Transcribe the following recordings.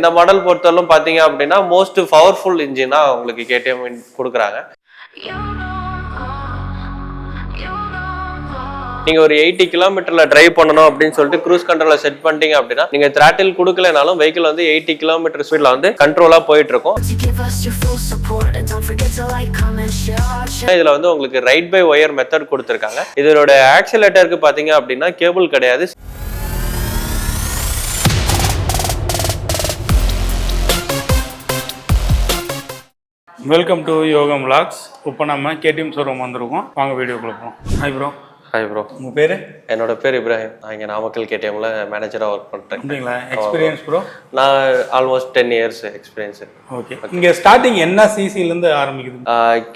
இந்த மாடல் பொறுத்தவரைக்கும் பார்த்தீங்க அப்படின்னா மோஸ்ட் பவர்ஃபுல் இன்ஜினா உங்களுக்கு கேடிஎம் கொடுக்குறாங்க. நீங்கள் நீங்க ஒரு எயிட்டி கிலோமீட்டர்ல டிரைவ் பண்ணணும் அப்படின்னு சொல்லிட்டு க்ரூஸ் கண்ட்ரோல செட் பண்ணிட்டீங்க அப்படின்னா நீங்க திராட்டில் கொடுக்கலனாலும் வெஹிக்கிள் வந்து எயிட்டி கிலோமீட்டர் ஸ்பீட்ல வந்து கண்ட்ரோலா போயிட்டு இருக்கும் இதுல வந்து உங்களுக்கு ரைட் பை ஒயர் மெத்தட் கொடுத்துருக்காங்க. இதோட ஆக்சிலேட்டருக்கு பாத்தீங்க அப்படின்னா கேபிள் கிடையாது. வெல்கம் டு யோகம் விளாக்ஸ் இப்போ நம்ம கேடிஎம் ஷோரூம் வந்திருக்கோம். வாங்க வீடியோக்குள்ள போகலாம் ஹாய் ப்ரோ ஹாய் ப்ரோ உங்கள் பேர்? என்னோட பேர் இப்ராஹிம். நான் இங்க நாமக்கல் கேடிஎம்ல மேனேஜரா ஒர்க் பண்றேன். அப்படிங்களா? எக்ஸ்பீரியன்ஸ் ப்ரோ நான் almost ten years experience okay இங்கே ஸ்டார்டிங் என்ன சிசிலேருந்து ஆரம்பிக்குது?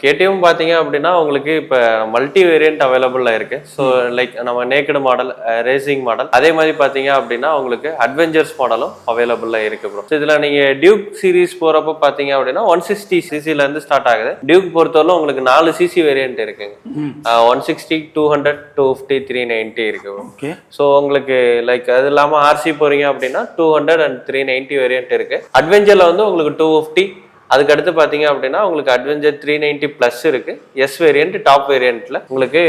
கேடிஎம் பார்த்தீங்க அப்படின்னா உங்களுக்கு இப்போ மல்டி வேரியன்ட் அவைலபிளாக இருக்கு. ஸோ லைக் நம்ம நேக்கடு மாடல் ரேசிங் மாடல் அதே மாதிரி பார்த்தீங்க அப்படின்னா உங்களுக்கு அட்வென்ச்சர்ஸ் மாடலும் அவைலபிளாக இருக்கு ப்ரோ இதில் நீங்கள் டியூக் சீரிஸ் போகிறப்ப பார்த்தீங்க அப்படின்னா ஒன் சிக்ஸ்டி சிசிலேருந்து ஸ்டார்ட் ஆகுது. டியூக் பொறுத்தவரை உங்களுக்கு நாலு சிசி வேரியன்ட் இருக்குங்க. One sixty two hundred two fifty three ninety இருக்கு ஸோ உங்களுக்கு லைக் அது இல்லாமல் ஆர்சி போறீங்க அப்படின்னா two hundred and three ninety variant இருக்கு. அட்வென்ச்சரில் வந்து உங்களுக்கு டூ ஃபிஃப்டி அதுக்கு அடுத்து பார்த்தீங்க அப்படின்னா உங்களுக்கு அட்வென்ச்சர் த்ரீ நைன்ட்டி ப்ளஸ் இருக்கு. எஸ் வேரியன்ட் டாப் வேரியன்ட்ல உங்களுக்கு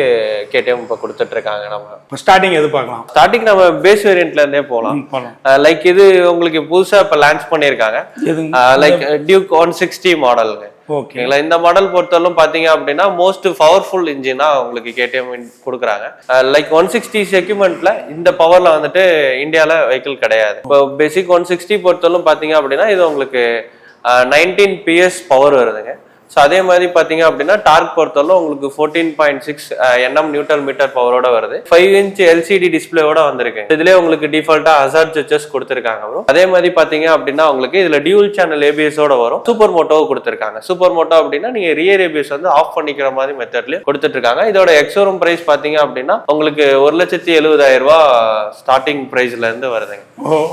கேடிஎம் இப்போ கொடுத்துட்டு இருக்காங்க நம்ம. ஸ்டார்டிங் எது பார்க்கலாம்? ஸ்டார்டிங் நம்ம பேஸ் வேரியன்ட்ல இருந்தே போகலாம் லைக் இது உங்களுக்கு புதுசா இப்போ லான்ச் பண்ணியிருக்காங்க. லைக் டியூக் ஒன் சிக்ஸ்டி மாடலுங்க ஓகேங்களா இந்த மாடல் பொறுத்தவரைக்கும் பாத்தீங்க அப்படின்னா மோஸ்ட் பவர்ஃபுல் இன்ஜினா உங்களுக்கு கேடிஎம் கொடுக்குறாங்க. லைக் ஒன் சிக்ஸ்டி செக்யூமெண்ட்ல இந்த பவர்ல வந்துட்டு இந்தியால வெஹிக்கிள் கிடையாது. இப்போ பேசிக் ஒன் சிக்ஸ்டி பொறுத்தவரைக்கும் பாத்தீங்க அப்படின்னா இது உங்களுக்கு நைன்டீன் பிஎஸ் பவர் வருதுங்க. ஸோ அதே மாதிரி பார்த்தீங்க அப்படின்னா டார்க் பொறுத்தவரை உங்களுக்கு fourteen point six NM neutral metre பவரோட வருது. ஃபைவ் இன்ச் எல்சிடி டிஸ்பிளேவோட வந்திருக்கு. இதுலேயே உங்களுக்கு டிஃபால்ட்டாக ஹசார்ட் சுவிச்சஸ் கொடுத்துருக்காங்க bro. அதே மாதிரி பார்த்தீங்க அப்படின்னா உங்களுக்கு இதில் டியூல் சேனல் ஏபிஎஸோட வரும். சூப்பர் மோட்டோவை கொடுத்துருக்காங்க. சூப்பர் மோட்டோ அப்படின்னா நீங்கள் ரியர் ஏபிஎஸ் வந்து ஆஃப் பண்ணிக்கிற மாதிரி மெத்தட்லேயும் கொடுத்துட்டு இருக்காங்க இதோட எக்ஸோரூம் ப்ரைஸ் பார்த்தீங்க அப்படின்னா உங்களுக்கு ஒரு லட்சத்தி எழுபதாயிரம் ரூபா ஸ்டார்டிங் ப்ரைஸ்ல இருந்து வருதுங்க.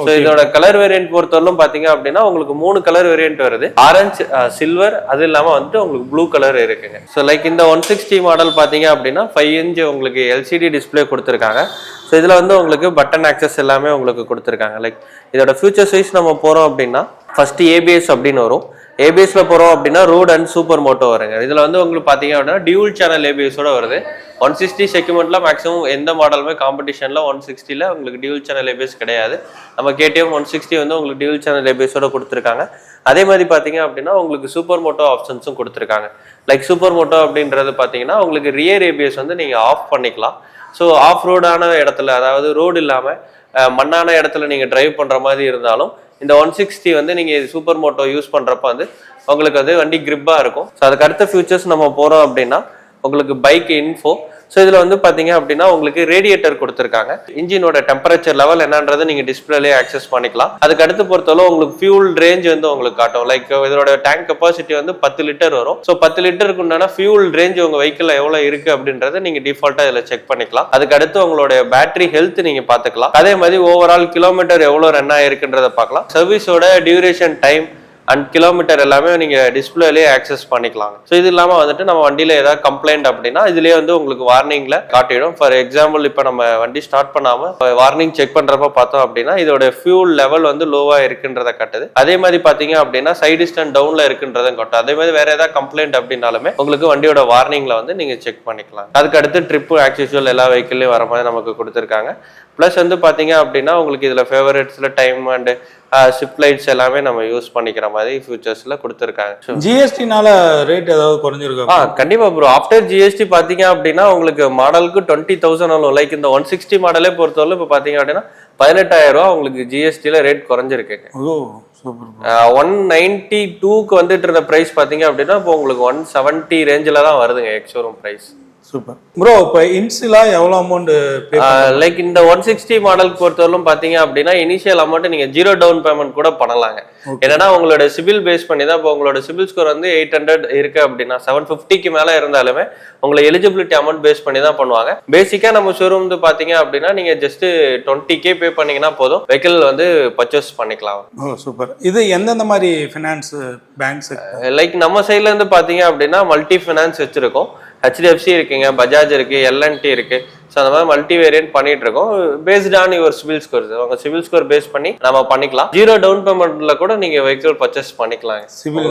ஸோ இதோட கலர் வேரியன்ட் பொறுத்தவரைக்கும் பாத்தீங்க அப்படின்னா உங்களுக்கு மூணு கலர் வேரியன்ட் வருது. ஆரஞ்சு சில்வர் அது இல்லாம வந்துட்டு உங்களுக்கு ப்ளூ கலர் இருக்குங்க. ஸோ லைக் இந்த ஒன் சிக்ஸ்டி மாடல் பார்த்தீங்க அப்படின்னா ஃபைவ் இன்ச் உங்களுக்கு எல்சிடி டிஸ்ப்ளே கொடுத்துருக்காங்க. ஸோ இதுல வந்து உங்களுக்கு பட்டன் ஆக்சஸ் எல்லாமே உங்களுக்கு கொடுத்துருக்காங்க. லைக் இதோட ஃபியூச்சர்ஸ் வைஸ் நம்ம போறோம் அப்படின்னா ஃபர்ஸ்ட் ஏபிஎஸ் அப்படின்னு வரும். ஏபிஎஸ்ல போறோம் அப்படின்னா ரோட் அண்ட் சூப்பர் மோட்டோ வருங்க. இதுல வந்து உங்களுக்கு பாத்தீங்க அப்படின்னா டியூல் சேனல் ஏபிஎஸோட வருது. ஒன் சிக்ஸ்டி செக்யூமெண்ட்ல மேக்ஸிமம் எந்த மாடலுமே காம்படிஷன்ல ஒன் சிக்ஸ்டில உங்களுக்கு டியூல் சேனல் ஏபிஎஸ் கிடையாது. நம்ம கேடிஎம் ஒன் சிக்ஸ்டி வந்து உங்களுக்கு டியூல் சேனல் ஏபிஎஸோட கொடுத்துருக்காங்க. அதே மாதிரி பாத்தீங்க அப்படின்னா உங்களுக்கு சூப்பர் மோட்டோ ஆப்ஷன்ஸும் கொடுத்துருக்காங்க. லைக் சூப்பர் மோட்டோ அப்படின்றது பாத்தீங்கன்னா உங்களுக்கு ரியர் ஏபிஎஸ் வந்து நீங்க ஆஃப் பண்ணிக்கலாம். ஸோ ஆஃப் ரோடான இடத்துல அதாவது ரோடு இல்லாம மண்ணான இடத்துல நீங்க டிரைவ் பண்ற மாதிரி இருந்தாலும் இந்த ஒன் சிக்ஸ்டி வந்து நீங்கள் சூப்பர் மோட்டோ யூஸ் பண்ணுறப்ப வந்து உங்களுக்கு வந்து வண்டி கிரிப்பாக இருக்கும். ஸோ அதுக்கு அடுத்த ஃபியூச்சர்ஸ் நம்ம போகிறோம் அப்படின்னா உங்களுக்கு பைக் இன்ஃபோ ஸோ இதில் வந்து பார்த்தீங்க அப்படின்னா உங்களுக்கு ரேடியேட்டர் கொடுத்துருக்காங்க. இன்ஜினோட டெம்பரேச்சர் லெவல் என்னன்றதை நீங்கள் டிஸ்பிளேலே ஆக்சஸ் பண்ணிக்கலாம். அதுக்கு அடுத்து பொறுத்தவரை உங்களுக்கு ஃபியூல் ரேஞ்ச் வந்து உங்களுக்கு காட்டும். லைக் இதோட டேங்க் கெப்பாசிட்டி வந்து பத்து லிட்டர் வரும். ஸோ பத்து லிட்டருக்கு உண்டான ஃபியூல் ரேஞ்ச் உங்கள் வெஹிக்கிள் எவ்வளோ இருக்குது அப்படின்றத நீங்கள் டிஃபால்ட்டாக இதில் செக் பண்ணிக்கலாம். அதுக்கு அடுத்து உங்களுடைய பேட்டரி ஹெல்த் நீங்கள் பார்த்துக்கலாம் அதே மாதிரி ஓவரால் கிலோமீட்டர் எவ்வளோ ரன் ஆயிருக்குன்றதை பார்க்கலாம். சர்வீஸோட டியூரேஷன் டைம் அண்ட் கிலோமீட்டர் எல்லாமே நீங்கள் டிஸ்பிளேலேயே ஆக்சஸ் பண்ணிக்கலாம் ஸோ இது இல்லாமல் வந்துட்டு நம்ம வண்டியில் ஏதாவது கம்ப்ளைண்ட் அப்படின்னா இதுலேயே வந்து உங்களுக்கு வார்னிங்கில் காட்டிடும். ஃபார் எக்ஸாம்பிள் இப்போ நம்ம வண்டி ஸ்டார்ட் பண்ணாமல் வார்னிங் செக் பண்ணுறப்ப பார்த்தோம் அப்படின்னா இதோட ஃபியூல் லெவல் வந்து லோவாக இருக்குன்றத காட்டுது. அதே மாதிரி பார்த்தீங்க அப்படின்னா சைடு ஸ்டாண்ட் டவுனில் இருக்குன்றதும் காட்டும். அதே மாதிரி வேற ஏதாவது கம்ப்ளைண்ட் அப்படின்னாலுமே உங்களுக்கு வண்டியோட வார்னிங்கில் வந்து நீங்கள் செக் பண்ணிக்கலாம். அதுக்கு அடுத்து ட்ரிப்பு ஆக்சுவல் எல்லா வெஹிக்கிள்லையும் வர மாதிரி நமக்கு கொடுத்துருக்காங்க. ப்ளஸ் வந்து பார்த்தீங்க அப்படின்னா உங்களுக்கு இதில் ஃபேவரட்ஸில் டைம் அண்டு ஷிப் லைட்ஸ் எல்லாமே நம்ம யூஸ் பண்ணிக்கிற மாதிரி ஃபியூச்சர்ஸ்ல கொடுத்துருக்காங்க. ஜிஎஸ்டினால ரேட் ஏதாவது குறைஞ்சிருக்கா ஆ கண்டிப்பா ப்ரோ ஆஃப்டர் ஜிஎஸ்டி பாத்தீங்க அப்படின்னா உங்களுக்கு மாடலுக்கு டுவெண்ட்டி தௌசண்ட் ஆகும் லைக் இந்த ஒன் சிக்ஸ்டி மாடலே பொறுத்தவரை இப்போ பாத்தீங்க அப்படின்னா பதினெட்டாயிரம் ரூபா உங்களுக்கு ஜிஎஸ்டியில் ரேட் குறைஞ்சிருக்குங்க சூப்பர் ஒன் நைன்டி டூக்கு வந்துட்டு இருந்த ப்ரைஸ் பாத்தீங்க அப்படின்னா இப்போ உங்களுக்கு ஒன் செவன்ட்டி ரேஞ்சில் தான் வருதுங்க எக்ஸோரூம் ப்ரைஸ் சூப்பர் ப்ரோ இப்போ இன்சுலா எவ்வளோ அமௌண்ட் லைக் இந்த ஒன் சிக்ஸ்டி மாடல் பொறுத்தவரைக்கும் பாத்தீங்க அப்படின்னா இனிஷியல் அமௌண்ட் நீங்க ஜீரோ டவுன் பேமெண்ட் கூட பண்ணலாங்க. என்னன்னா உங்களோட சிபில் பேஸ் பண்ணி தான் இப்போ உங்களோட சிபில் ஸ்கோர் வந்து எயிட் ஹண்ட்ரட் இருக்கு அப்படின்னா செவன் ஃபிஃப்டிக்கு மேல இருந்தாலுமே உங்களை எலிஜிபிலிட்டி அமௌண்ட் பேஸ் பண்ணி தான் பண்ணுவாங்க. பேசிக்கா நம்ம ஷோரூம் வந்து பாத்தீங்க அப்படின்னா நீங்க ஜஸ்ட் டுவெண்ட்டி கே பே பண்ணீங்கன்னா போதும். வெஹிக்கிள் வந்து பர்ச்சேஸ் பண்ணிக்கலாம். சூப்பர் இது எந்தெந்த மாதிரி ஃபினான்ஸ் பேங்க்ஸ் லைக் நம்ம சைட்ல இருந்து பாத்தீங்க அப்படின்னா மல்டி ஃபினான்ஸ் வச்சிருக்கோம். ஹெச்டிஎஃப்சி இருக்குங்க பஜாஜ் இருக்கு எல்என்டி இருக்கு. ஸோ அந்த மாதிரி மல்டி வேரியன்ட் பண்ணிட்டு இருக்கோம் based on your CIBIL score உங்க சிவில் ஸ்கோர் பேஸ் பண்ணி நம்ம பண்ணிக்கலாம். ஜீரோ டவுன் பேமெண்ட்ல கூட நீங்க வெஹிக்கிள் பர்ச்சேஸ் பண்ணிக்கலாம்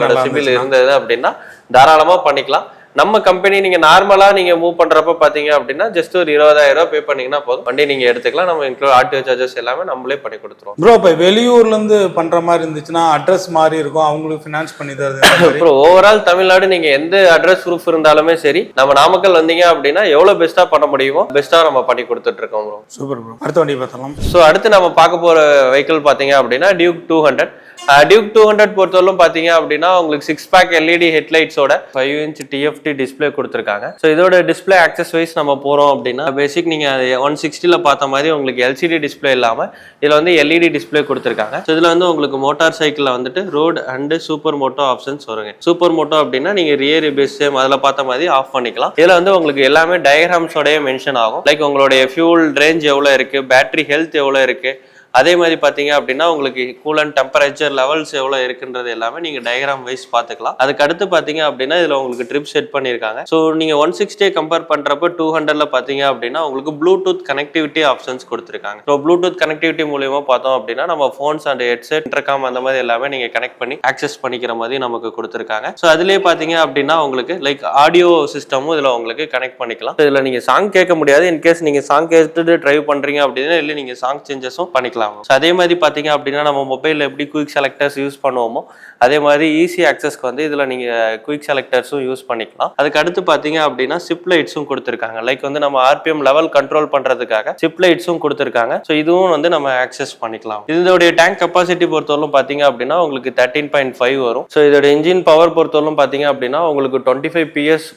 நல்லா சிவில் இருந்தது அப்படின்னா தாராளமா பண்ணிக்கலாம். நம்ம கம்பெனி நீங்க நார்மலா நீங்க மூவ் பண்றப்ப பாத்தீங்க அப்படின்னா ஜஸ்ட் ஒரு இருபதாயிரம் ரூபாய் பே பண்ணீங்கன்னா போதும். வண்டி நீங்க எடுத்துக்கலாம். நம்ம இன்க்ளூட் ஆர்டிஓ சார்ஜஸ் எல்லாமே நம்மளே பண்ணி கொடுத்துருவோம். ப்ரோ இப்போ வெளியூர்லேருந்து பண்ணுற மாதிரி இருந்துச்சுன்னா அட்ரஸ் மாறி இருக்கும். அவங்களுக்கு ஃபினான்ஸ் பண்ணி தருது மாதிரி. அப்புறம் ஓவரால் தமிழ்நாடு நீங்க எந்த அட்ரஸ் ப்ரூஃப் இருந்தாலுமே சரி நம்ம நாமக்கல் வந்தீங்க அப்படின்னா எவ்வளவு பெஸ்ட்டா பண்ண முடியுமோ பெஸ்ட்டா நம்ம பண்ணி கொடுத்துட்டு இருக்கோம் bro. சூப்பர் ப்ரோ அடுத்த வண்டி பார்த்தலாம் ஸோ அடுத்து நம்ம பார்க்க போற வெஹிக்கிள் பாத்தீங்க அப்படின்னா Duke two hundred Duke two hundred பொறுத்தவரைக்கும் பார்த்தீங்க அப்படின்னா உங்களுக்கு சிக்ஸ் பேக் எல்இடி ஹெட்லைட்ஸோட ஃபைவ் இன்ச் டிஎஃப்டி டிஸ்ப்ளே கொடுத்துருக்காங்க. ஸோ இதோட டிஸ்ப்ளே ஆக்சஸ் வைஸ் நம்ம போகிறோம் அப்படின்னா பேசிக் நீங்கள் ஒன் சிக்ஸ்டியில் பார்த்த மாதிரி உங்களுக்கு எல்சிடி டிஸ்ப்ளே இல்லாமல் இதில் வந்து எல்இடி டிஸ்ப்ளே கொடுத்துருக்காங்க. ஸோ இதுல வந்து உங்களுக்கு மோட்டார் சைக்கிளில் வந்துட்டு road and super moto options வருங்க. சூப்பர் மோட்டோ அப்படின்னா நீங்க ரியர் பேஸ் சேம் அதில் பார்த்த மாதிரி ஆஃப் பண்ணிக்கலாம். இதில் வந்து உங்களுக்கு எல்லாமே டயக்ராம்ஸோடய மென்ஷன் ஆகும். லைக் உங்களுடைய ஃபியூல் ரேஞ்ச் எவ்வளோ இருக்குது பேட்டரி ஹெல்த் எவ்வளோ இருக்கு அதே மாதிரி பார்த்தீங்க அப்படின்னா உங்களுக்கு கூலன் டெம்பரேச்சர் லெவல்ஸ் எவ்வளோ இருக்குன்றது எல்லாமே நீங்கள் டயக்ராம் வைஸ் பார்த்துக்கலாம் அதுக்கு அடுத்து பார்த்தீங்க அப்படின்னா இதில் உங்களுக்கு ட்ரிப் செட் பண்ணியிருக்காங்க ஸோ நீங்கள் ஒன் சிக்ஸ்டியை கம்பேர் பண்ணுறப்ப டூ ஹண்ட்ரட்ல பார்த்தீங்க அப்படின்னா உங்களுக்கு ப்ளூடூத் கனெக்டிவிட்டி ஆப்ஷன்ஸ் கொடுத்துருக்காங்க. ஸோ ப்ளூடூத் கனெக்டிவிட்டி மூலியமாக பார்த்தோம் அப்படின்னா நம்ம ஃபோன்ஸ் அண்ட் ஹெட்செட் இன்டர்காம் அந்த மாதிரி எல்லாமே நீங்கள் கனெக்ட் பண்ணி ஆக்சஸ் பண்ணிக்கிற மாதிரி நமக்கு கொடுத்துருக்காங்க. ஸோ அதுலேயே பார்த்தீங்க அப்படின்னா உங்களுக்கு லைக் ஆடியோ சிஸ்டமும் இதில் உங்களுக்கு கனெக்ட் பண்ணிக்கலாம். இதில் நீங்கள் சாங் கேட்க முடியாது. இன்கேஸ் நீங்கள் சாங் கேட்டுட்டு ட்ரைவ் பண்ணுறீங்க அப்படின்னா இல்லை நீங்கள் சாங் சேஞ்சஸும் பண்ணிக்கலாம். So அதே மாதிரி பார்த்தீங்க அப்படின்னா நம்ம மொபைலில் எப்படி குயிக் செலக்டர்ஸ் யூஸ் பண்ணுவோமோ அதே மாதிரி ஈஸி ஆக்சஸ்க்கு வந்து இதில் நீங்கள் குயிக் செலக்டர்ஸும் யூஸ் பண்ணிக்கலாம். அதுக்கு அடுத்து பார்த்தீங்க அப்படின்னா சிப் லைட்ஸும் கொடுத்துருக்காங்க. லைக் வந்து நம்ம ஆர்பிஎம் லெவல் கண்ட்ரோல் பண்ணுறதுக்காக சிப் லைட்ஸும் கொடுத்துருக்காங்க. ஸோ இதுவும் வந்து நம்ம ஆக்சஸ் பண்ணிக்கலாம். இதோடைய டேங்க் கெப்பாசிட்டி பொறுத்தவரைக்கும் பார்த்தீங்க அப்படின்னா உங்களுக்கு தேர்ட்டீன் பாயிண்ட் ஃபைவ் வரும். ஸோ இதோட இன்ஜின் பவர் பொறுத்தவரைக்கும் பார்த்தீங்க அப்படின்னா உங்களுக்கு டுவெண்ட்டி ஃபைவ் பிஎஸ்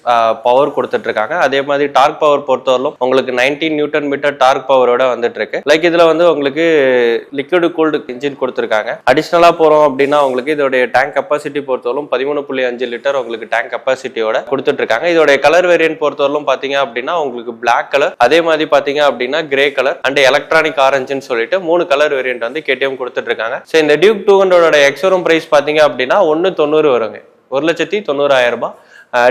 பவர் கொடுத்துட்ருக்காங்க. அதே மாதிரி டார்க் பவர் பொறுத்தவரைக்கும் உங்களுக்கு நைன்டீன் நியூட்டன் மீட்டர் டார்க் பவரோட வந்துட்டு இருக்கு லைக் இதில் வந்து உங்களுக்கு லிக்விடு கூல்டு இன்ஜின் கொடுத்துருக்காங்க. அடிஷ்னலாக போகிறோம் அப்படின்னா உங்களுக்கு இதோடைய டேங்க் கெப்பாசிட்டி பொறுத்தவரைக்கும் பதிமூணு புள்ளி அஞ்சு லிட்டர் உங்களுக்கு டேங்க் கெப்பாசிட்டியோட கொடுத்துட்டு இருக்காங்க இதோடைய கலர் வேரியன்ட் பொறுத்தவரைக்கும் பார்த்தீங்க அப்படின்னா உங்களுக்கு பிளாக் கலர் அதே மாதிரி பார்த்தீங்க அப்படின்னா கிரே கலர் அண்ட் எலக்ட்ரானிக் ஆரஞ்சுன்னு சொல்லிட்டு மூணு கலர் வேரியன்ட் வந்து கேடிஎம் கொடுத்துட்டு இருக்காங்க ஸோ இந்த டியூக் டூ ஹண்ட்ரடோட எக்ஸோரூம் பிரைஸ் பார்த்தீங்க அப்படின்னா ஒன்று தொண்ணூறு வருங்க. ஒரு லட்சத்தி தொண்ணூறாயிரம் ரூபாய்.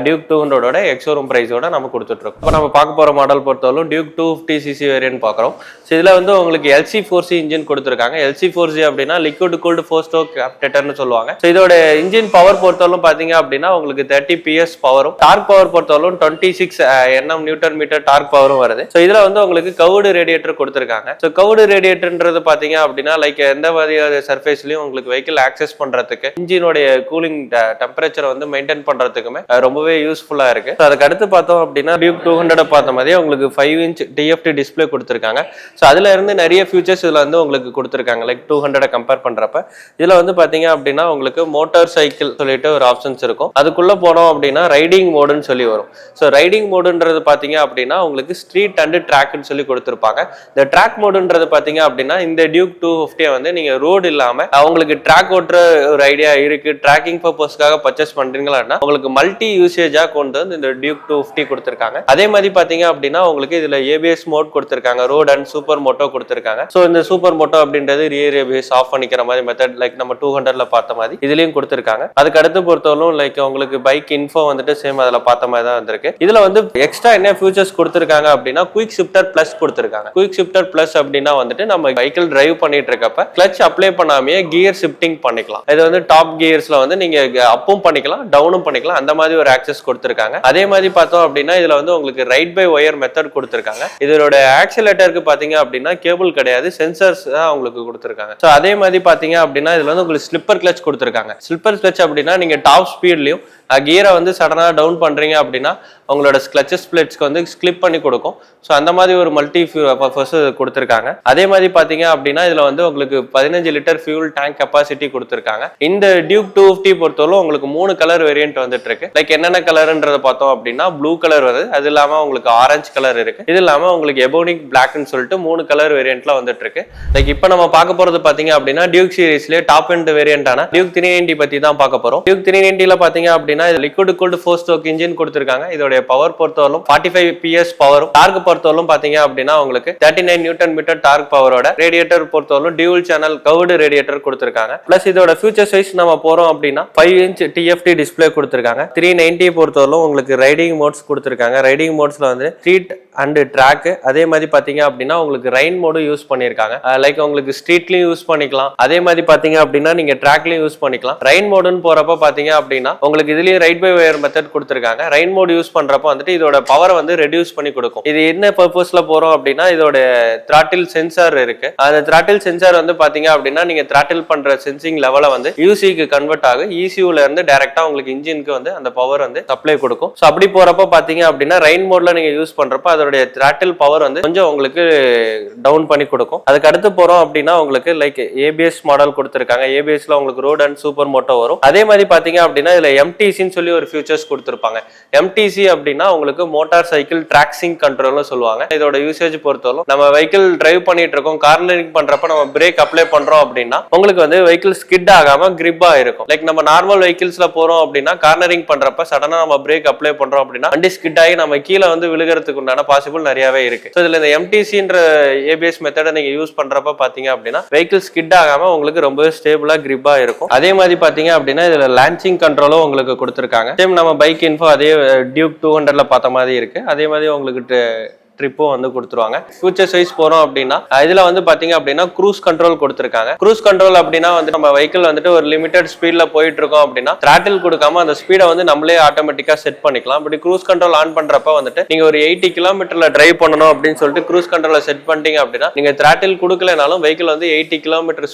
டியூக் டூ ஹண்ட்ரடோட எக்ஸோரூம் ப்ரைஸோட நம்ம கொடுத்துட்ருக்கோம் இப்போ நம்ம பார்க்க போகிற மாடல் பொறுத்தவரைக்கும் Duke two fifty CC variant பார்க்குறோம். ஸோ இதில் வந்து உங்களுக்கு எல்சி ஃபோர் சி இன்ஜின் கொடுத்துருக்காங்க. எல்சி ஃபோர் சி அப்படின்னா லிக்விட் கூல்டு ஃபோர் ஸ்டோக் கேப்டேட்டர்னு சொல்லுவாங்க. ஸோ இதோட இன்ஜின் பவர் பொறுத்தவரைக்கும் பார்த்தீங்க அப்படின்னா உங்களுக்கு தேர்ட்டி பிஎஸ் பவரும் டார்க் பவர் பொறுத்தவரைக்கும் twenty six NM newton metre torque பவரும் வருது. ஸோ இதில் வந்து உங்களுக்கு கவுடு ரேடியேட்டர் கொடுத்துருக்காங்க. ஸோ கவுடு ரேடியேட்டர்ன்றது பார்த்தீங்க அப்படின்னா லைக் எந்த மாதிரியான சர்ஃபேஸ்லையும் உங்களுக்கு வெஹிக்கிள் ஆக்சஸ் பண்ணுறதுக்கு இன்ஜினோடைய கூலிங் டெம்பரேச்சரை வந்து மெயின்டைன் பண்ணுறதுக்குமே ரொம்பவே யூஸ்ஃபுல்லாக இருக்கு. ஸோ அதுக்கு அடுத்து பார்த்தோம் அப்படின்னா டியூக் டூ ஹண்ட்ரட் பார்த்த மாதிரி உங்களுக்கு ஃபைவ் இன்ச் டிஎஃப்டி டிஸ்ப்ளே கொடுத்துருக்காங்க. ஸோ அதுல இருந்து நிறைய ஃபியூச்சர்ஸ் இதில் வந்து உங்களுக்கு கொடுத்துருக்காங்க. லைக் டூ ஹண்ட்ரடை கம்பேர் பண்ணுறப்ப இதில் வந்து பார்த்தீங்க அப்படின்னா உங்களுக்கு மோட்டார் சைக்கிள் சொல்லிட்டு ஒரு ஆப்ஷன்ஸ் இருக்கும். அதுக்குள்ள போனோம் அப்படின்னா ரைடிங் மோடுன்னு சொல்லி வரும். ஸோ ரைடிங் மோடுன்றது பார்த்தீங்க அப்படின்னா உங்களுக்கு ஸ்ட்ரீட் அண்டு ட்ராக்னு சொல்லி கொடுத்துருப்பாங்க. இந்த ட்ராக் மோடுன்றது பார்த்தீங்க அப்படின்னா இந்த டியூக் டூ ஃபிஃப்டியை வந்து நீங்கள் ரோடு இல்லாமல் அவங்களுக்கு ட்ராக் ஓட்டுற ஒரு ஐடியா இருக்கு. ட்ராக்கிங் பர்பஸ்க்காக பர்ச்சேஸ் பண்றீங்களா உங்களுக்கு மல்டி யூசேஜா கொண்டு வந்து இந்த டியூக் டூ ஃபிஃப்டி கொடுத்துருக்காங்க. அதே மாதிரி பாத்தீங்க அப்படின்னா உங்களுக்கு இதுல ஏபிஎஸ் மோட் கொடுத்துருக்காங்க. ரோட் அண்ட் சூப்பர் மோட்டோ கொடுத்துருக்காங்க. ஸோ இந்த சூப்பர் மோட்டோ அப்படின்றது ரியர் ஏபிஎஸ் ஆஃப் பண்ணிக்கிற மாதிரி மெத்தட் லைக் நம்ம டூ ஹண்ட்ரட்ல பார்த்த மாதிரி இதுலயும் கொடுத்துருக்காங்க. அதுக்கு அடுத்து பொறுத்தவரைக்கும் லைக் உங்களுக்கு பைக் இன்ஃபோ வந்துட்டு சேம் அதில் பார்த்த மாதிரி தான் வந்திருக்கு. இதுல வந்து எக்ஸ்ட்ரா என்ன ஃபியூச்சர்ஸ் கொடுத்துருக்காங்க அப்படின்னா குயிக் ஷிஃப்டர் பிளஸ் கொடுத்துருக்காங்க. குயிக் ஷிஃப்டர் பிளஸ் அப்படின்னா வந்துட்டு நம்ம வெஹிக்கிள் டிரைவ் பண்ணிட்டு இருக்கப்ப கிளச் அப்ளை பண்ணாமே கியர் ஷிஃப்டிங் பண்ணிக்கலாம். இது வந்து டாப் கியர்ஸ்ல வந்து நீங்க அப்பும் பண்ணிக்கலாம் டவுனும் பண்ணிக்கலாம். அந்த மாதிரி ஒரு ஆக்சஸ் கொடுத்துருக்காங்க. அதே மாதிரி பார்த்தோம் அப்படின்னா இதுல வந்து உங்களுக்கு ரைட் பை ஒயர் மெத்தட் கொடுத்துருக்காங்க. இதோட ஆக்சிலேட்டருக்கு பாத்தீங்க அப்படின்னா கேபிள் கிடையாது. சென்சர்ஸ் தான் உங்களுக்கு கொடுத்துருக்காங்க. ஸோ அதே மாதிரி பாத்தீங்க அப்படின்னா இதுல வந்து உங்களுக்கு ஸ்லிப்பர் கிளச் கொடுத்துருக்காங்க. ஸ்லிப்பர் கிளச் அப்படின்னா நீங்க டாப் ஸ்பீட்லயும் கியரை வந்து சடனாக டவுன் பண்ணுறீங்க அப்படின்னா உங்களோட கிளச்சஸ் பிளேட்ஸ்க்கு வந்து ஸ்கிளிப் பண்ணி கொடுக்கும். ஸோ அந்த மாதிரி ஒரு மல்டி பர்பஸ் கொடுத்துருக்காங்க. அதே மாதிரி பார்த்தீங்க அப்படின்னா இதில் வந்து உங்களுக்கு பதினஞ்சு லிட்டர் ஃபியூல் டேங்க் கெப்பாசிட்டி கொடுத்துருக்காங்க. இந்த டியூக் டூ ஃபிஃப்டி பொறுத்தவரை உங்களுக்கு மூணு கலர் வேரியன்ட் வந்துட்டு இருக்கு லைக் என்னென்ன கலருன்றத பார்த்தோம் அப்படின்னா ப்ளூ கலர் வருது. அது இல்லாமல் உங்களுக்கு ஆரஞ்சு கலர் இருக்கு. இது இல்லாமல் உங்களுக்கு எபோனிக் பிளாக்னு சொல்லிட்டு மூணு கலர் வேரியன்ட்ல வந்துட்டு இருக்கு லைக் இப்போ நம்ம பார்க்க போறது பார்த்தீங்க அப்படின்னா டியூக் சீரீஸ்லேயே டாப் எண்ட் வேரியன்டான டியூக் த்ரீ நைன்டி பற்றி தான் பார்க்க போகிறோம் டியூக் த்ரீ நைன்டியில் பார்த்தீங்க அப்படின்னா அப்படின்னா liquid cooled four stroke engine கொடுத்துருக்காங்க. இதோடைய பவர் பொறுத்தவரைக்கும் ஃபார்ட்டி ஃபைவ் பிஎஸ் பவரும் டார்க் பொறுத்தவரைக்கும் பாத்தீங்க அப்படின்னா உங்களுக்கு thirty nine newton metre torque பவரோட radiator பொறுத்தவரைக்கும் டியூல் சேனல் கவுடு ரேடியேட்டர் கொடுத்துருக்காங்க. பிளஸ் இதோட ஃபியூச்சர் சைஸ் நம்ம போறோம் அப்படின்னா ஃபைவ் இன்ச் டிஎஃப்டி டிஸ்பிளே கொடுத்துருக்காங்க. த்ரீ நைன்டி பொறுத்தவரைக்கும் உங்களுக்கு ரைடிங் மோட்ஸ் கொடுத்துருக்காங்க. ரைடிங் மோட்ஸ்ல வந்து ஸ்ட்ரீட் அண்ட் ட்ராக் அதே மாதிரி பாத்தீங்க அப்படின்னா உங்களுக்கு ரெயின் மோடும் யூஸ் பண்ணிருக்காங்க லைக் உங்களுக்கு ஸ்ட்ரீட்லயும் யூஸ் பண்ணிக்கலாம். அதே மாதிரி பாத்தீங்க அப்படின்னா நீங்க ட்ராக்லயும் யூஸ் பண்ணிக்கலாம். ரெயின் மோடுன்னு போறப்ப பாத்தீங்க அப்படின்னா உங்களுக்கு இதுலயும் ரைட் பை வயர் மெத்தட் கொடுத்துருக்காங்க. ரெயின் மோட் யூஸ் பண்றப்போ வந்துட்டு இதோட பவர் வந்து ரெடியூஸ் பண்ணி கொடுக்கும். இது என்ன பர்பஸ்ல போறோம் அப்படின்னா இதோட த்ராட்டில் சென்சார் இருக்கு. அந்த திராட்டில் சென்சார் வந்து பாத்தீங்க அப்படின்னா நீங்க த்ராட்டில் பண்ற சென்சிங் லெவலை வந்து யூசிக்கு கன்வெர்ட் ஆகும் இசியூல இருந்து டைரக்டா உங்களுக்கு இன்ஜினுக்கு வந்து அந்த பவர் வந்து சப்ளை கொடுக்கும். ஸோ அப்படி போறப்ப பாத்தீங்க அப்படின்னா ரெயின் மோட்ல நீங்க யூஸ் பண்றப்ப அதோடைய த்ராட்டில் பவர் வந்து கொஞ்சம் உங்களுக்கு டவுன் பண்ணி கொடுக்கும். அதுக்கு அடுத்து போறோம் அப்படின்னா உங்களுக்கு லைக் ஏபிஎஸ் மாடல் கொடுத்துருக்காங்க. ஏபிஎஸ்ல உங்களுக்கு ரோட் அண்ட் சூப்பர் மோட்டோ வரும். அதே மாதிரி பாத்தீங்க அப்படின்னா இதுல எம்டிசின்னு சொல்லி ஒரு ஃபியூச்சர்ஸ் கொடுத்துருப்பாங்க. எம்டிசி அப்படின்னா உங்களுக்கு மோட்டார் சைக்கிள் டிராக்ஸிங் கண்ட்ரோல்னு சொல்லுவாங்க. இதோட யூசேஜ் பொறுத்தவரை நம்ம வெஹிக்கிள் டிரைவ் பண்ணிட்டு இருக்கோம். கார்னரிங் பண்றப்ப நம்ம பிரேக் அப்ளை பண்றோம் அப்படின்னா உங்களுக்கு வந்து வெஹிக்கிள் ஸ்கிட் ஆகாம கிரிப்பா இருக்கும். லைக் நம்ம நார்மல் வெஹிக்கிள்ஸ்ல போறோம் அப்படின்னா கார்னரிங் பண்றப்ப சடனா நம்ம பிரேக் அப்ளை பண்றோம் அப்படின்னா வண்டி ஸ்கிட் ஆகி நம்ம கீழே வந்து விழுகிறதுக்கு உண்டான பாசிபிள் நிறையவே இருக்கு. ஸோ இதுல இந்த எம்டிசின்ற ஏபிஎஸ் மெத்தடை நீங்க யூஸ் பண்றப்ப பாத்தீங்க அப்படின்னா வெஹிக்கிள் ஸ்கிட் ஆகாம உங்களுக்கு ரொம்பவே ஸ்டேபிளா கிரிப்பா இருக்கும். அதே மாதிரி பாத்தீங்க அப்படின்னா இதுல லான்ச்சிங் கண்ட்ரோலும் உங்களுக்கு கொடுத்துருக்காங்க. சேம் நம்ம பைக் இன்ஃபோ அதே டியூக் டூ ஹண்ட்ரட்ல பார்த்த மாதிரி இருக்கு. அதே மாதிரி உங்களுக்கு uh, ட்ரிப்பும் வந்து கொடுத்துருவாங்க. ஃபியூச்சர்ஸ் சைஸ் போறோம் அப்படின்னா அஹ் இதுல வந்து பாத்தீங்க அப்படின்னா க்ரூஸ் கண்ட்ரோல் கொடுத்துருக்காங்க. க்ரூஸ் கண்ட்ரோல் அப்படின்னா வந்து நம்ம வெஹிக்கிள் வந்துட்டு ஒரு லிமிடெட் ஸ்பீட்ல போயிட்டு இருக்கோம் அப்படின்னா த்ராட்டில் கொடுக்காம அந்த ஸ்பீடை வந்து நம்மளே ஆட்டோமேட்டிக்கா செட் பண்ணிக்கலாம். அப்படி க்ரூஸ் கண்ட்ரோல் ஆன் பண்றப்ப வந்துட்டு நீங்க ஒரு எயிட்டி கிலோமீட்டர்ல டிரைவ் பண்ணணும் அப்படின்னு சொல்லிட்டு க்ரூஸ் கண்ட்ரோல செட் பண்ணிட்டீங்க அப்படின்னா நீங்க த்ராட்டில் கொடுக்கலனாலும் வெஹிக்கிள் வந்து எயிட்டி கிலோமீட்டர்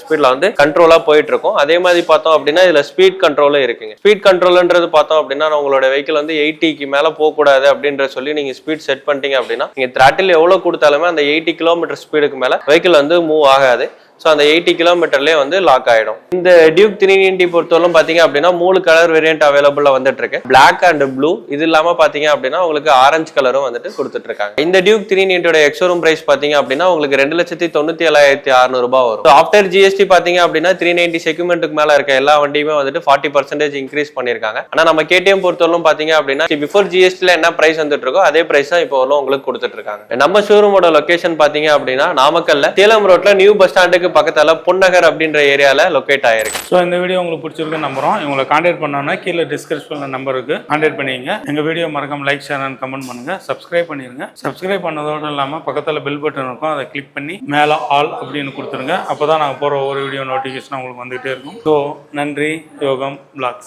ஸ்பீட்ல வந்து கண்ட்ரோலா போயிட்டு இருக்கும் அதே மாதிரி பார்த்தோம் அப்படின்னா இதுல ஸ்பீட் கண்ட்ரோலும் இருக்குங்க. ஸ்பீட் கண்ட்ரோல்ன்றது பார்த்தோம் அப்படின்னா உங்களோட வெஹிக்கிள் வந்து எயிட்டிக்கு மேல போக கூடாது அப்படின்ற சொல்லி நீங்க ஸ்பீட் செட் பண்ணிட்டீங்க அப்படின்னா நீங்க திராட்டில் எவ்வளவு கொடுத்தாலுமே அந்த எயிட்டி கிலோமீட்டர் ஸ்பீடுக்கு மேல வெஹிக்கிள் வந்து மூவ் ஆகாது. ஸோ அந்த எயிட்டி கிலோமீட்டர்லேயே வந்து லாக் ஆயிடும். இந்த டியூக் த்ரீ நைன்டி பொறுத்தவரைக்கும் பார்த்தீங்க அப்படின்னா மூணு கலர் வேரியன்ட் அவைலபிளாக வந்துட்டு இருக்கு பிளாக் அண்ட் ப்ளூ இது இல்லாமல் பார்த்தீங்க அப்படின்னா உங்களுக்கு ஆரஞ்சு கலரும் வந்துட்டு கொடுத்துட்டு இருக்காங்க இந்த டியூக் த்ரீ நைன்டியோட எக்ஸோரூம் பிரைஸ் பார்த்தீங்க அப்படின்னா உங்களுக்கு ரெண்டு லட்சத்தி தொண்ணூத்தி ஏழாயிரத்தி அறுநூறுபா வரும். ஆஃப்டர் ஜிஎஸ்டி பார்த்தீங்க அப்படின்னா த்ரீ நைன்டி செக்யூமெண்ட்டுக்கு மேலே இருக்க எல்லா வண்டியுமே வந்துட்டு ஃபார்ட்டி பர்சன்டேஜ் இன்க்ரீஸ் பண்ணியிருக்காங்க. ஆனால் நம்ம கேடிஎம் பொறுத்தவரைக்கும் பார்த்தீங்க அப்படின்னா பிஃபோர் ஜிஎஸ்டியில் என்ன பிரைஸ் வந்துட்டு இருக்கோ அதே பிரைஸ் தான் இப்போ உங்களுக்கு கொடுத்துட்டு இருக்காங்க நம்ம ஷோரூமோட லொகேஷன் பார்த்தீங்க அப்படின்னா நாமக்கல்ல சேலம் ரோட்ல நியூ பஸ் ஸ்டாண்டுக்கு பக்கத்தால பொன்னகர் அப்படின்ற ஏரியால லொக்கேட் ஆயிருக்கு. ஸோ இந்த வீடியோ உங்களுக்கு பிடிச்சிருக்குன்னு நம்புறோம். இவங்களை காண்டாக்ட் பண்ணோம்னா கீழே டிஸ்கிரிப்ஷனில் நம்பருக்கு காண்டாக்ட் பண்ணிங்க எங்கள் வீடியோ மறக்காம லைக் ஷேர் அண்ட் கமெண்ட் பண்ணுங்க. சப்ஸ்கிரைப் பண்ணிருங்க. சப்ஸ்கிரைப் பண்ணதோடு இல்லாமல் பக்கத்தில் பெல் பட்டன் இருக்கும். அதை கிளிக் பண்ணி மேலே ஆல் அப்படின்னு கொடுத்துருங்க. அப்போ தான் நாங்கள் போகிற ஒவ்வொரு வீடியோ நோட்டிஃபிகேஷன் உங்களுக்கு வந்துகிட்டே இருக்கும். ஸோ நன்றி. யோகம். பிளாக்ஸ்